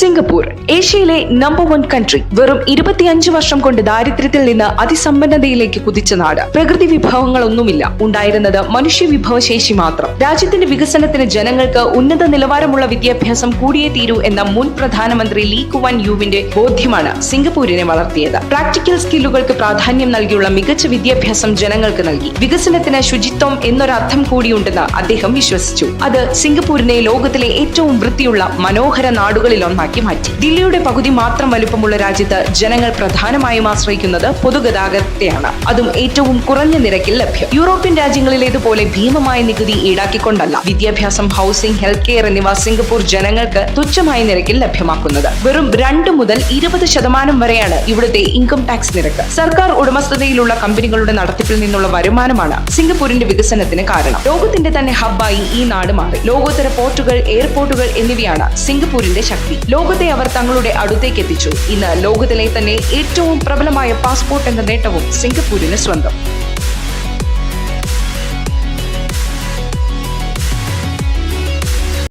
Singapore ഏഷ്യയിലെ number one country വെറും ഇരുപത്തിയഞ്ച് വർഷം കൊണ്ട് ദാരിദ്ര്യത്തിൽ നിന്ന് അതിസമ്പന്നതയിലേക്ക് കുതിച്ച നാട്. പ്രകൃതി വിഭവങ്ങളൊന്നുമില്ല. ഉണ്ടായിരുന്നത് മനുഷ്യ വിഭവശേഷി മാത്രം. രാജ്യത്തിന്റെ വികസനത്തിന് ജനങ്ങൾക്ക് ഉന്നത നിലവാരമുള്ള വിദ്യാഭ്യാസം കൂടിയേ തീരൂ എന്ന മുൻ പ്രധാനമന്ത്രി ലീ കുവാൻ യുവിന്റെ ബോധ്യമാണ് സിംഗപ്പൂരിനെ വളർത്തിയത്. പ്രാക്ടിക്കൽ സ്കില്ലുകൾക്ക് പ്രാധാന്യം നൽകിയുള്ള മികച്ച വിദ്യാഭ്യാസം ജനങ്ങൾക്ക് നൽകി. വികസനത്തിന് ശുചിത്വം എന്നൊരർത്ഥം കൂടിയുണ്ടെന്ന് അദ്ദേഹം വിശ്വസിച്ചു. അത് സിംഗപ്പൂരിനെ ലോകത്തിലെ ഏറ്റവും വൃത്തിയുള്ള മനോഹര നാടുകളിലൊന്നാക്കി മാറ്റി. ദില്ലിയുടെ പകുതി മാത്രം വലുപ്പമുള്ള രാജ്യത്ത് ജനങ്ങൾ പ്രധാനമായും ആശ്രയിക്കുന്നത് പൊതുഗതാഗതത്തെയാണ്. അതും ഏറ്റവും കുറഞ്ഞ നിരക്കിൽ ലഭ്യം. യൂറോപ്യൻ രാജ്യങ്ങളിലേതുപോലെ ഭീമമായ നികുതി ഈടാക്കിക്കൊണ്ടല്ല വിദ്യാഭ്യാസം ഹൗസിംഗ് ഹെൽത്ത് കെയർ എന്നിവ സിംഗപ്പൂർ ജനങ്ങൾക്ക് തുച്ഛമായ നിരക്കിൽ ലഭ്യമാക്കുന്നത്. വെറും രണ്ട് മുതൽ ഇരുപത് ശതമാനം വരെയാണ് ഇവിടുത്തെ ഇൻകം ടാക്സ് നിരക്ക്. സർക്കാർ ഉടമസ്ഥതയിലുള്ള കമ്പനികളുടെ നടത്തിപ്പിൽ നിന്നുള്ള വരുമാനമാണ് സിംഗപ്പൂരിന്റെ വികസനത്തിന് കാരണം. ലോകത്തിന്റെ തന്നെ ഹബ്ബായി ഈ നാട് മാറി. ലോകോത്തര പോർട്ടുകൾ എയർപോർട്ടുകൾ എന്നിവയാണ് സിംഗപ്പൂരിന്റെ ശക്തി. ലോകത്തെ അവർ തങ്ങളുടെ അടുത്തേക്ക് എത്തിച്ചു. ഇന്ന് ലോകത്തിലെ തന്നെ ഏറ്റവും പ്രബലമായ പാസ്പോർട്ട് എന്ന നേട്ടവും സിംഗപ്പൂരിന് സ്വന്തം.